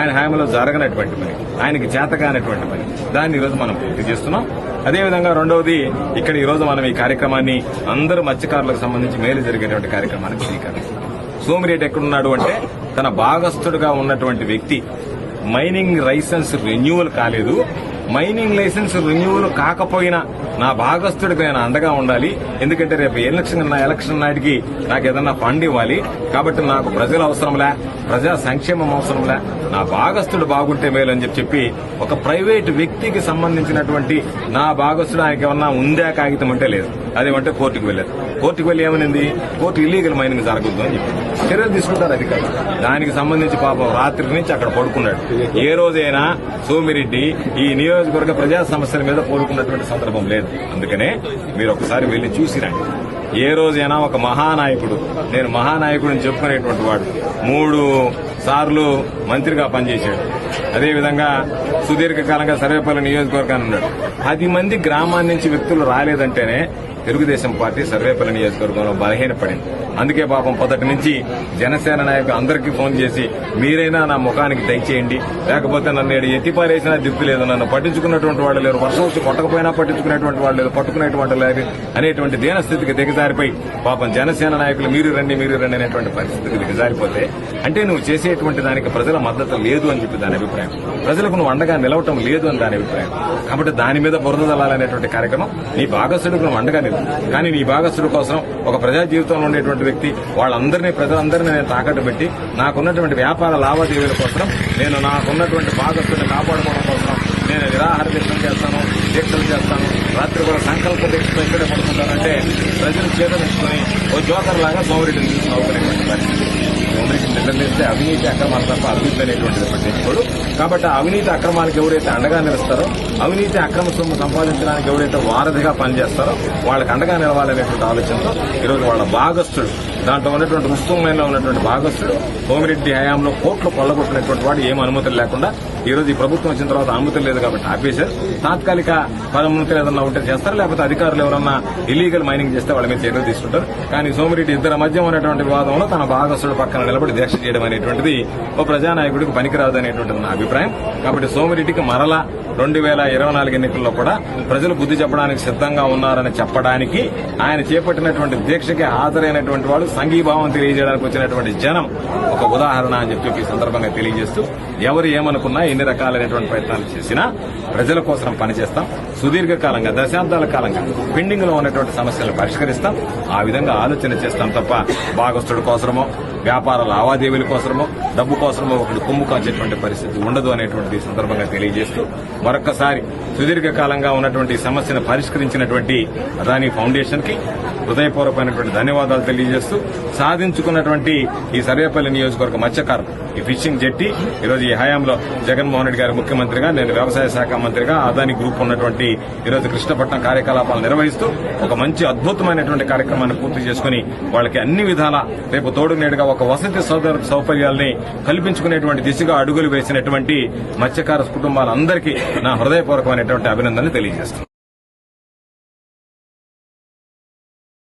ఆయన హామీలో జరగనటువంటి పని ఆయనకి చేతకానటువంటి పని. దాన్ని ఈరోజు మనం పూర్తి చేస్తున్నాం. అదేవిధంగా రెండవది ఇక్కడ ఈ రోజు మనం ఈ కార్యక్రమాన్ని అందరూ మత్స్యకారులకు సంబంధించి మేలు జరిగేటువంటి కార్యక్రమానికి శ్రీకారం సోమిరెడ్డి ఎక్కడున్నాడు అంటే తన భాగస్థుడుగా ఉన్నటువంటి వ్యక్తి మైనింగ్ లైసెన్స్ రెన్యువల్ కాలేదు. మైనింగ్ లైసెన్స్ రెన్యూవల్ కాకపోయినా నా భాగస్థుడికి నేను అండగా ఉండాలి. ఎందుకంటే రేపు ఎలక్షన్ నా ఎలక్షన్ నాటికి నాకు ఏదన్నా ఫండ్ ఇవ్వాలి. కాబట్టి నాకు ప్రజల అవసరంలే ప్రజా సంక్షేమం అవసరంలే. నా భాగస్థుడు బాగుంటే మేలు అని చెప్పి చెప్పి ఒక ప్రైవేట్ వ్యక్తికి సంబంధించినటువంటి నా భాగస్థుడు ఆయనకి ఏమన్నా ఉందా కాగితం అంటే లేదు. అదేమంటే కోర్టుకు వెళ్ళారు కోర్టుకు వెళ్ళి ఏమనింది? కోర్టు ఇల్లీగల్ మైనింగ్ జరగద్దు అని చెప్పి. చర్యలు తీసుకుంటారు అధికారులు. దానికి సంబంధించి పాపం రాత్రి నుంచి అక్కడ పడుకున్నాడు. ఏ రోజైనా సోమిరెడ్డి ఈ నియోజకవర్గ ప్రజా సమస్యల మీద కోరుకున్నటువంటి సందర్భం లేదు. అందుకనే మీరు ఒకసారి వెళ్ళి చూసిరండి ఏ రోజైనా ఒక మహానాయకుడు నేను మహానాయకుడిని చెప్పుకునేటువంటి వాడు మూడు సార్లు మంత్రిగా పనిచేశాడు. అదేవిధంగా సుదీర్ఘకాలంగా సర్వేపల్లి నియోజకవర్గాన్ని ఉన్నాడు. పది మంది గ్రామాన్ని నుంచి వ్యక్తులు రాలేదంటేనే తెలుగుదేశం పార్టీ సర్వేపల్లి నియోజకవర్గంలో బలహీనపడింది. అందుకే పాపం పొదటి నుంచి జనసేన నాయకులు అందరికీ ఫోన్ చేసి మీరైనా నా ముఖానికి దయచేయండి. లేకపోతే నన్ను ఈడ ఎత్తిపారేసినా దిక్కు లేదు. నన్ను పట్టించుకున్నటువంటి వాళ్ళు లేరు. వర్షం వచ్చి కొట్టకపోయినా పట్టించుకునేటువంటి వాళ్ళు లేదు పట్టుకునేటువంటి లేరు. అనేటువంటి దీనస్థితికి దిగజారిపోయి పాపం జనసేన నాయకులు మీరు రండి మీరు రండి అనేటువంటి పరిస్థితికి దిగజారిపోతే అంటే నువ్వు చేసేటువంటి దానికి ప్రజల మద్దతు లేదు అని చెప్పి దాని అభిప్రాయం. ప్రజలకు నువ్వు అండగా నిలవటం లేదు అని దాని అభిప్రాయం. కాబట్టి దాని మీద బురద దళాలనేటువంటి కార్యక్రమం నీ భాగస్థుడికి నువ్వు అండగా నిలు కానీ నీ భాగస్థుడి కోసం ఒక ప్రజా జీవితంలో ఉండేటువంటి వ్యక్తి వాళ్ళందరినీ ప్రజలందరినీ నేను తాకట్టు పెట్టి నాకున్నటువంటి వ్యాపార లావాదేవీల కోసం నేను నాకున్నటువంటి భాగస్థుడిని కాపాడుకోవడం కోసం నేను నిరాహార దీక్షలు చేస్తాను దీక్షలు చేస్తాను. రాత్రి కూడా సంకల్ప దీక్షలు ఎక్కడ పడుకుంటానంటే ప్రజలు చేతనిచ్చుకొని ఓ జోకర్ లాగా సోమరెడ్డిని తీసుకుని అవుతున్నటువంటి అవినీతి అక్రమాల తప్ప అభివృద్ధి అనేటువంటిది పట్టించుకోడు కాబట్టి ఆ అవినీతి అక్రమాలకు ఎవరైతే అండగా నిలుస్తారో అవినీతి అక్రమ సొమ్ము సంపాదించడానికి ఎవరైతే వారధిగా పనిచేస్తారో వాళ్ళకి అండగా నిలవాలనేటువంటి ఆలోచనతో ఈరోజు వాళ్ళ భాగస్థుడు దాంట్లో ఉన్నటువంటి ఉత్సవమైన ఉన్నటువంటి భాగస్థుడు సోమిరెడ్డి హయాంలో కోట్లు కొల్లగొట్టినటువంటి వాడు ఏం అనుమతులు లేకుండా ఈ రోజు ఈ ప్రభుత్వం వచ్చిన తర్వాత అనుమతులు లేదు కాబట్టి ఆపేశారు. తాత్కాలిక పదమునతులు ఏదన్నా ఉంటే చేస్తారు? లేకపోతే అధికారులు ఎవరన్నా ఇల్లీగల్ మైనింగ్ చేస్తే వాళ్ళ మీద చర్యలు తీసుకుంటారు. కానీ సోమిరెడ్డి ఇద్దరి మధ్య ఉన్నటువంటి వివాదంలో తన భాగస్థుడు పక్కన నిలబడి దీక్ష చేయడం అనేటువంటిది ఓ ప్రజానాయకుడికి పనికిరాదు అనేటువంటిది నా అభిప్రాయం. కాబట్టి సోమిరెడ్డికి మరలా రెండు వేల ఇరవై నాలుగు ఎన్నికల్లో కూడా ప్రజలు బుద్ధి చెప్పడానికి సిద్ధంగా ఉన్నారని చెప్పడానికి ఆయన చేపట్టినటువంటి దీక్షకి హాజరైనటువంటి వాళ్ళు సంఘీభావం తెలియజేయడానికి వచ్చినటువంటి జనం ఒక ఉదాహరణ అని చెప్పి ఈ సందర్భంగా తెలియజేస్తూ ఎవరు ఏమనుకున్నా ఎన్ని రకాలైనటువంటి ప్రయత్నాలు చేసినా ప్రజల కోసం పనిచేస్తాం. సుదీర్ఘకాలంగా దశాబ్దాల కాలంగా పెండింగ్లో ఉన్నటువంటి సమస్యలను పరిష్కరిస్తాం. ఆ విధంగా ఆలోచన చేస్తాం తప్ప భాగస్థుడి కోసమో వ్యాపార లావాదేవీల కోసమో డబ్బు కోసమో ఒకటి కొమ్ము కాల్చేటువంటి పరిస్థితి ఉండదు అనేటువంటి సందర్భంగా తెలియజేస్తూ మరొకసారి సుదీర్ఘకాలంగా ఉన్నటువంటి సమస్యను పరిష్కరించినటువంటి అదానీ ఫౌండేషన్కి హృదయపూర్వకమైనటువంటి ధన్యవాదాలు తెలియజేస్తూ సాధించుకున్నటువంటి ఈ సర్వేపల్లి నియోజకవర్గ మత్స్యకారం ఈ ఫిషింగ్ జెట్టి ఈరోజు ఈ హయాంలో జగన్మోహన్ రెడ్డి గారి ముఖ్యమంత్రిగా నేను వ్యవసాయ శాఖ మంత్రిగా అదాని గ్రూప్ ఉన్నటువంటి ఈరోజు కృష్ణపట్నం కార్యకలాపాలు నిర్వహిస్తూ ఒక మంచి అద్భుతమైనటువంటి కార్యక్రమాన్ని పూర్తి చేసుకుని వాళ్ళకి అన్ని విధాల రేపు తోడు నేడుగా ఒక వసతి సౌకర్య సౌకర్యాల్ని కల్పించుకునేటువంటి దిశగా అడుగులు వేసినటువంటి మత్స్యకార కుటుంబాలందరికీ నా హృదయపూర్వకమైనటువంటి అభినందనలు తెలియజేస్తున్నాను.